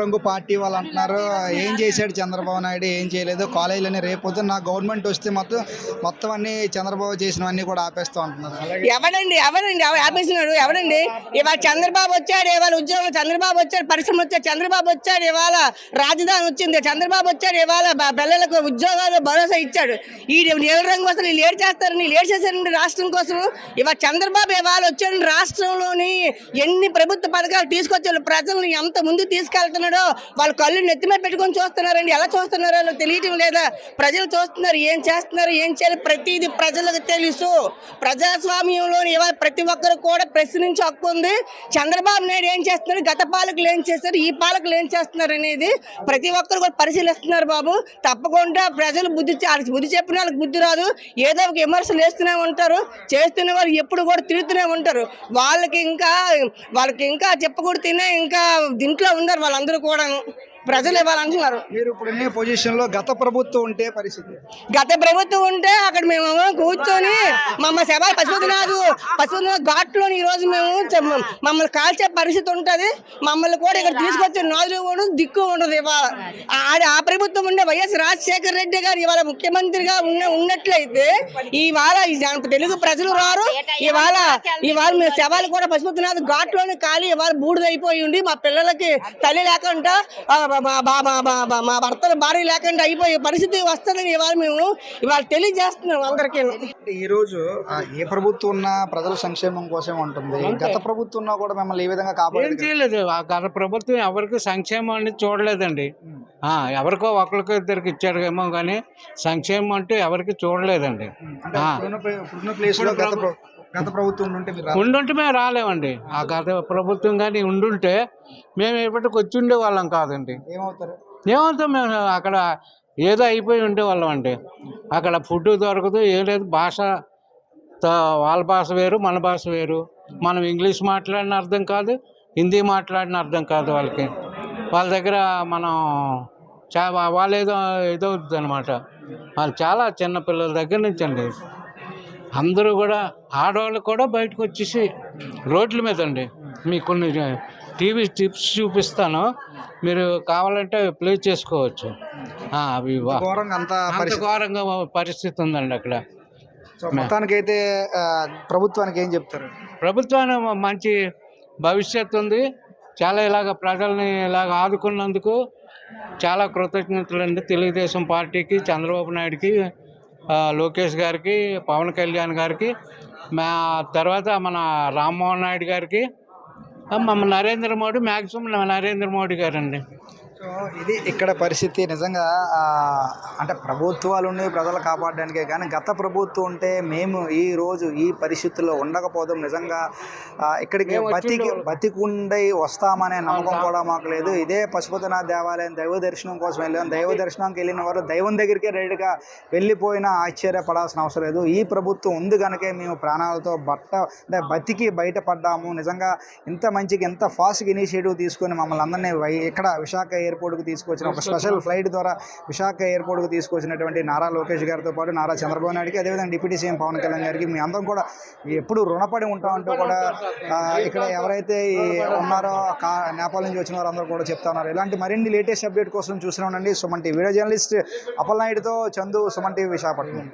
రంగు పార్టీ వాళ్ళు అంటున్నారు. ఏం చేశాడు చంద్రబాబు నాయుడు? ఏం చేయలేదు. కాలేజీలని రేపు పొద్దున్న నా గవర్నమెంట్ వస్తే మొత్తం మొత్తం అన్ని చంద్రబాబు చేసినవన్నీ కూడా ఆపేస్తూ అంటున్నారు ఎవరండి ఎవడండి? ఎవడండి? ఎవరు ఆపేసినాడు? ఎవడండి? ఇవాళ చంద్రబాబు వచ్చాడు ఇవాళ ఉద్యోగం చంద్రబాబు వచ్చాడు పరిశ్రమ వచ్చాడు చంద్రబాబు వచ్చాడు ఇవాళ రాజధాని వచ్చింది చంద్రబాబు వచ్చాడు ఇవాళ పిల్లలకు ఉద్యోగాలు భరోసా ఇచ్చాడు. ఈ నీళ్ళ రంగు కోసం వీళ్ళు ఏడు చేస్తారు? నీళ్ళు ఏడు చేశారండి రాష్ట్రం కోసం? ఇవాళ చంద్రబాబు ఇవాళ వచ్చాడు రాష్ట్రంలోని ఎన్ని ప్రభుత్వ పథకాలు తీసుకొచ్చారు? ప్రజలను ఎంత ముందు తీసుకెళ్తున్నాడు? వాళ్ళ కళ్ళు నెత్తిమే పెట్టుకొని చూస్తున్నారండి. ఎలా చూస్తున్నారో తెలియటం లేదా? ప్రజలు చూస్తున్నారు ఏం చేస్తున్నారు ఏం చేయాలి ప్రతిదీ ప్రజలకు తెలుసు. ప్రజాస్వామ్యంలో ఇవాళ ప్రతి ఒక్కరు కూడా ప్రశ్నించే హక్కు ఉంది. చంద్రబాబు నాయుడు ఏం చేస్తున్నారు? గత పాలకులు ఏం చేస్తారు ఈ పాలకులు ఏం చేస్తున్నారు అనేది ప్రతి ఒక్కరు కూడా పరిశీలిస్తున్నారు బాబు. తప్పకుండా ప్రజలు బుద్ధి వాళ్ళకి బుద్ధి చెప్పిన వాళ్ళకి బుద్ధి రాదు. ఏదో ఒక విమర్శలు వేస్తూనే ఉంటారు. చేస్తున్న వాళ్ళు ఎప్పుడు కూడా తిరుగుతూనే ఉంటారు. వాళ్ళకి ఇంకా వాళ్ళకి ఇంకా చెప్పకూడతేనే ఇంకా దీంట్లో ఉన్నారు వాళ్ళందరూ కూడా ప్రజలు ఇవ్వాలంటున్నారు మీరు ఇప్పుడు ఉన్న పొజిషన్లో గత ప్రభుత్వం ఉంటే పరిస్థితి? గత ప్రభుత్వం ఉంటే అక్కడ మేము కూర్చొని మమ్మల్ని శవాలు పశుపతినాథు పశుపతినాథ్ ఘాట్లోని ఈ రోజు మేము మమ్మల్ని కాల్చే పరిస్థితి ఉంటుంది. మమ్మల్ని కూడా ఇక్కడ తీసుకొచ్చే నాదులు కూడా దిక్కు ఉండదు ఇవాళ. ఆ- ఆ ప్రభుత్వం ఉండే వైఎస్ రాజశేఖర రెడ్డి గారు ఇవాళ ముఖ్యమంత్రిగా ఉన్న ఉన్నట్లయితే ఇవాళ తెలుగు ప్రజలు రారు. ఇవాళ ఇవాళ మేము శవాలు కూడా పశుపతినాథ్ ఘాట్లోని ఖాళీ ఇవాళ బూడిదైపోయి ఉండి మా పిల్లలకి తల్లి లేకుండా మా- మా మా- మా- మా- మా- మా భర్తలు భార్య లేకుండా అయిపోయే పరిస్థితి వస్తుందని ఇవాళ మేము ఇవాళ తెలియజేస్తున్నాం అందరికీ ఈ రోజు ఏ ప్రభుత్వం ఉన్నా ప్రజల సంక్షేమం కోసం ఉంటుంది. గత ప్రభుత్వం ఉన్నా కూడా మిమ్మల్ని ఏ విధంగా ఏం కాపాడలేదు చేయలేదు. ఆ గత ప్రభుత్వం ఎవరికి సంక్షేమం అనేది చూడలేదండి ఆ, ఎవరికో ఒకరికో ఇద్దరికి ఇచ్చాడేమో కానీ సంక్షేమం అంటే ఎవరికి చూడలేదండి. అంటే ఆ. ఇప్పుడున్న ప్రే- ఇప్పుడున్న ప్లేస్లో గత ప్ర- గత ప్రభుత్వం మీరు. ఉండుంటే మేము రాలేమండి. ఆ గత ప్రభుత్వం కానీ ఉండుంటే మేము ఇప్పటికి వచ్చి ఉండే వాళ్ళం కాదండి. ఏమవుతారు? ఏమవుతాం మేము అక్కడ ఏదో అయిపోయి ఉండే వాళ్ళం అండి. అక్కడ ఫుడ్ దొరకదు ఏం లేదు. భాష త- వాళ్ళ భాష వేరు మన భాష వేరు. మనం ఇంగ్లీష్ మాట్లాడిన అర్థం కాదు హిందీ మాట్లాడిన అర్థం కాదు వాళ్ళకి. వాళ్ళ దగ్గర మనం చా వాళ్ళు ఏదో ఇదవుతుంది అనమాట వాళ్ళు చాలా చిన్న పిల్లల దగ్గర నుంచి అండి. అందరూ కూడా ఆడవాళ్ళు కూడా బయటకు వచ్చేసి రోడ్ల మీద అండి. మీకు కొన్ని టీవీ టిప్స్ చూపిస్తాను. మీరు కావాలంటే ప్లే చేసుకోవచ్చు. అవి ఘోరంగా పరిస్థితి ఉందండి అక్కడ. మొత్తానికి అయితే ప్రభుత్వానికి ఏం చెప్తారు? ప్రభుత్వాన్ని మంచి భవిష్యత్తు ఉంది. చాలా ఇలాగ ప్రజల్ని ఇలాగ ఆదుకున్నందుకు చాలా కృతజ్ఞతలు అండి తెలుగుదేశం పార్టీకి చంద్రబాబు నాయుడుకి లోకేష్ గారికి పవన్ కళ్యాణ్ గారికి మా తర్వాత మన రామ్మోహన్ నాయుడు గారికి నరేంద్ర మోడీ మ్యాక్సిమం నరేంద్ర మోడీ గారండి. సో ఇది ఇక్కడ పరిస్థితి నిజంగా అంటే ప్రభుత్వాలు ప్రజలు కాపాడడానికే కానీ గత ప్రభుత్వం ఉంటే మేము ఈ రోజు ఈ పరిస్థితుల్లో ఉండకపోదాం నిజంగా ఇక్కడికి బతికి. బతికుండై వస్తామనే నమ్మకం కూడా మాకు లేదు. ఇదే పశుపతినాథ్ దేవాలయం దైవ దర్శనం కోసం వెళ్ళాం. దైవ దర్శనానికి వెళ్ళిన వారు దైవం దగ్గరికే రెడీగా వెళ్ళిపోయినా ఆశ్చర్యపడాల్సిన అవసరం లేదు. ఈ ప్రభుత్వం ఉంది కనుకే మేము ప్రాణాలతో బట్ట అంటే బతికి బయటపడ్డాము. నిజంగా ఇంత మంచిగా ఎంత ఫాస్ట్గా ఇనిషియేటివ్ తీసుకొని మమ్మల్ని అందరినీ ఇక్కడ విశాఖ ఎయిర్పోర్ట్కి తీసుకొచ్చిన ఒక స్పెషల్ ఫ్లైట్ ద్వారా విశాఖ ఎయిర్పోర్ట్కి తీసుకొచ్చినటువంటి నారా లోకేష్ గారితో పాటు నారా చంద్రబాబు నాయుడుకి అదేవిధంగా డిప్యూటీ సీఎం పవన్ కళ్యాణ్ గారికి మీ అందరం కూడా ఎప్పుడు రుణపడి ఉంటామంటూ కూడా ఇక్కడ ఎవరైతే ఉన్నారో కా నేపాల్ నుంచి వచ్చిన వారు అందరూ కూడా చెప్తా ఉన్నారు. ఇలాంటి మరిన్ని లేటెస్ట్ అప్డేట్ కోసం చూస్తూనే ఉండండి Suman TV video journalist Appal నాయుడుతో చందు సుమన్ టీవీ విశాఖపట్నం.